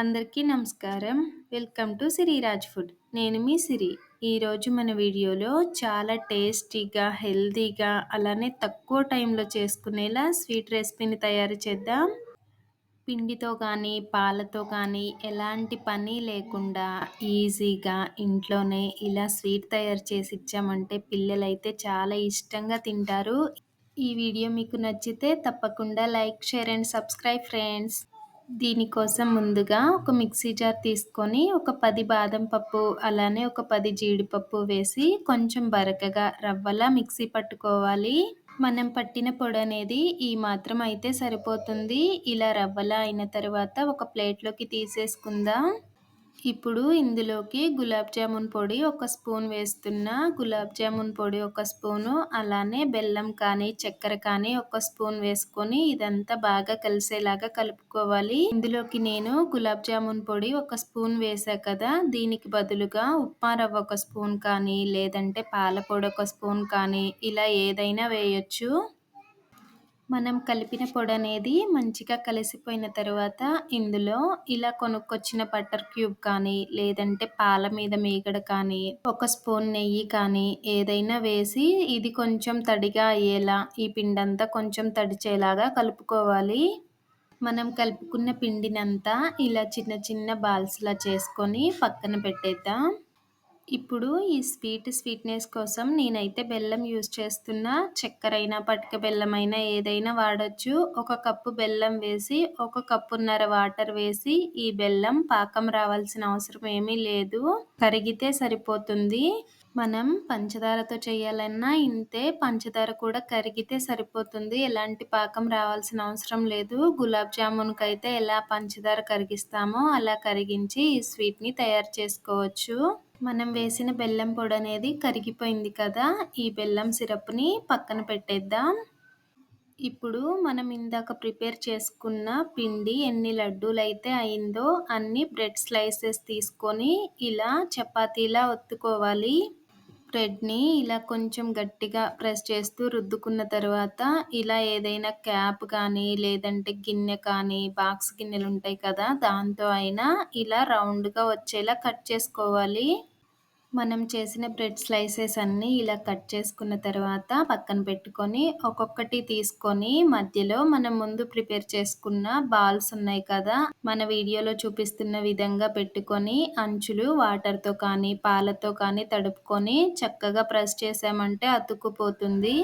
అందరికీ నమస్కారం. Welcome to Siriraj food. నేను మీ సిరి. ఈరోజు మన వీడియోలో చాలా టేస్టీగా హెల్తీగా అలానే తక్కువ టైంలో చేసుకునేలా స్వీట్ రెసిపీని తయారు చేద్దాం. పిండితో కానీ పాలతో కానీ ఎలాంటి పని లేకుండా ఈజీగా ఇంట్లోనే ఇలా స్వీట్ తయారు చేసి ఇచ్చామంటే పిల్లలైతే చాలా ఇష్టంగా తింటారు. ఈ వీడియో మీకు నచ్చితే తప్పకుండా like share and subscribe friends. దీనికోసం ముందుగా ఒక మిక్సీ జార్ తీసుకొని ఒక పది బాదం పప్పు అలానే ఒక పది జీడిపప్పు వేసి కొంచెం బరకగా రవ్వలా మిక్సీ పట్టుకోవాలి. మనం పట్టిన పొడి అనేది ఈ మాత్రం అయితే సరిపోతుంది. ఇలా రవ్వలా అయిన తర్వాత ఒక ప్లేట్లోకి తీసేసుకుందాం. ఇప్పుడు ఇందులోకి గులాబ్ జామున్ పొడి ఒక స్పూన్ వేస్తున్నా గులాబ్ జామున్ పొడి ఒక స్పూను అలానే బెల్లం కానీ చక్కెర కానీ ఒక స్పూన్ వేసుకొని ఇదంతా బాగా కలిసేలాగా కలుపుకోవాలి. ఇందులోకి నేను గులాబ్ జామున్ పొడి ఒక స్పూన్ వేసా కదా దీనికి బదులుగా ఉప్మా రవ్వ ఒక స్పూన్ కానీ లేదంటే పాల పొడి ఒక స్పూన్ కానీ ఇలా ఏదైనా వేయొచ్చు. మనం కలిపిన పొడి అనేది మంచిగా కలిసిపోయిన తర్వాత ఇందులో ఇలా కొనుక్కొచ్చిన బటర్ క్యూబ్ కానీ లేదంటే పాల మీద మీగడ కానీ ఒక స్పూన్ నెయ్యి కానీ ఏదైనా వేసి ఇది కొంచెం తడిగా అయ్యేలా ఈ పిండంతా కొంచెం తడిచేలాగా కలుపుకోవాలి. మనం కలుపుకున్న పిండినంతా ఇలా చిన్న చిన్న బాల్స్లా చేసుకొని పక్కన పెట్టేద్దాం. ఇప్పుడు ఈ స్వీట్ స్వీట్నెస్ కోసం నేనైతే బెల్లం యూజ్ చేస్తున్నా. చక్కెరైనా పటిక బెల్లం అయినా ఏదైనా వాడచ్చు. ఒక కప్పు బెల్లం వేసి ఒక కప్పున్నర వాటర్ వేసి ఈ బెల్లం పాకం రావాల్సిన అవసరం ఏమీ లేదు. కరిగితే సరిపోతుంది. మనం పంచదారతో చేయాలన్నా ఇంతే. పంచదార కూడా కరిగితే సరిపోతుంది. ఎలాంటి పాకం రావాల్సిన అవసరం లేదు. గులాబ్ జామున్కి అయితే ఎలా పంచదార కరిగిస్తామో అలా కరిగించి ఈ స్వీట్ని తయారు చేసుకోవచ్చు. మనం వేసిన బెల్లం పొడి అనేది కరిగిపోయింది కదా ఈ బెల్లం సిరప్ని పక్కన పెట్టేద్దాం. ఇప్పుడు మనం ఇందాక ప్రిపేర్ చేసుకున్న పిండి ఎన్ని లడ్డూలు అయితే అయిందో అన్ని బ్రెడ్ స్లైసెస్ తీసుకొని ఇలా చపాతీలా ఒత్తుకోవాలి. బ్రెడ్ని ఇలా కొంచెం గట్టిగా ప్రెస్ చేస్తూ రుద్దుకున్న తర్వాత ఇలా ఏదైనా క్యాప్ కానీ లేదంటే గిన్నె కానీ బాక్స్ గిన్నెలు ఉంటాయి కదా దాంతో అయినా ఇలా రౌండ్గా వచ్చేలా కట్ చేసుకోవాలి. మనం చేసిన బ్రెడ్ స్లైసెస్ అన్నీ ఇలా కట్ చేసుకున్న తర్వాత పక్కన పెట్టుకొని ఒక్కొక్కటి తీసుకొని మధ్యలో మనం ముందు ప్రిపేర్ చేసుకున్న బాల్స్ ఉన్నాయి కదా మన వీడియోలో చూపిస్తున్న విధంగా పెట్టుకొని అంచులు వాటర్తో కానీ పాలతో కానీ తడుపుకొని చక్కగా ప్రెస్ చేసామంటే అతుక్కుపోతుంది.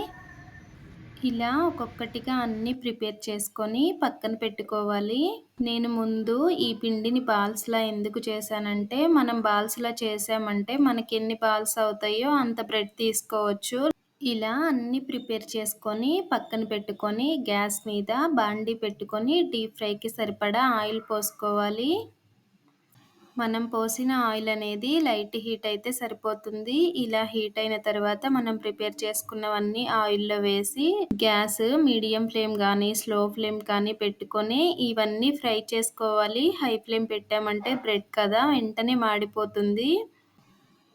ఇలా ఒక్కొక్కటిగా అన్నీ ప్రిపేర్ చేసుకొని పక్కన పెట్టుకోవాలి. నేను ముందు ఈ పిండిని బాల్స్లా ఎందుకు చేశానంటే మనం బాల్స్లా చేసామంటే మనకి ఎన్ని బాల్స్ అవుతాయో అంత బ్రెడ్ తీసుకోవచ్చు. ఇలా అన్నీ ప్రిపేర్ చేసుకొని పక్కన పెట్టుకొని గ్యాస్ మీద బాండీ పెట్టుకొని డీప్ ఫ్రైకి సరిపడా ఆయిల్ పోసుకోవాలి. మనం పోసిన ఆయిల్ అనేది లైట్ హీట్ అయితే సరిపోతుంది. ఇలా హీట్ అయిన తర్వాత మనం ప్రిపేర్ చేసుకున్నవన్నీ ఆయిల్లో వేసి గ్యాస్ మీడియం ఫ్లేమ్ కానీ స్లో ఫ్లేమ్ కానీ పెట్టుకొని ఇవన్నీ ఫ్రై చేసుకోవాలి. హై ఫ్లేమ్ పెట్టామంటే బ్రెడ్ కదా వెంటనే మాడిపోతుంది.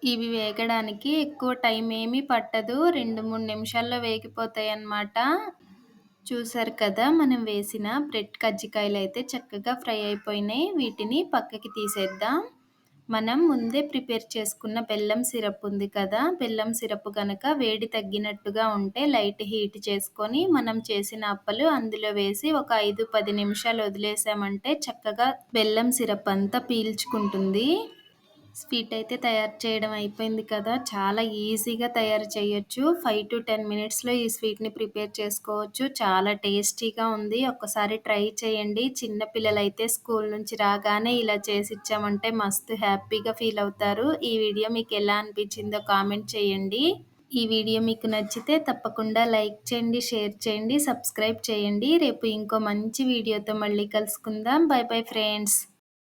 ఇవి వేగడానికి ఎక్కువ టైం ఏమీ పట్టదు. రెండు మూడు నిమిషాల్లో వేగిపోతాయి అన్నమాట చూసారు కదా మనం వేసిన బ్రెడ్ కజ్జికాయలు అయితే చక్కగా ఫ్రై అయిపోయినాయి. వీటిని పక్కకి తీసేద్దాం. మనం ముందే ప్రిపేర్ చేసుకున్న బెల్లం సిరప్ ఉంది కదా బెల్లం సిరప్ కనుక వేడి తగ్గినట్టుగా ఉంటే లైట్ హీట్ చేసుకొని మనం చేసిన అప్పలు అందులో వేసి ఒక ఐదు పది నిమిషాలు వదిలేసామంటే చక్కగా బెల్లం సిరప్ అంతా పీల్చుకుంటుంది. స్వీట్ అయితే తయారు చేయడం అయిపోయింది కదా. చాలా ఈజీగా తయారు చేయొచ్చు. ఫైవ్ టు టెన్ మినిట్స్లో ఈ స్వీట్ని ప్రిపేర్ చేసుకోవచ్చు. చాలా టేస్టీగా ఉంది. ఒక్కసారి ట్రై చేయండి. చిన్న పిల్లలైతే స్కూల్ నుంచి రాగానే ఇలా చేసి ఇచ్చామంటే మస్తు హ్యాపీగా ఫీల్ అవుతారు. ఈ వీడియో మీకు ఎలా అనిపించిందో కామెంట్ చేయండి. ఈ వీడియో మీకు నచ్చితే తప్పకుండా లైక్ చేయండి షేర్ చేయండి సబ్స్క్రైబ్ చేయండి. రేపు ఇంకో మంచి వీడియోతో మళ్ళీ కలుసుకుందాం. Bye bye friends.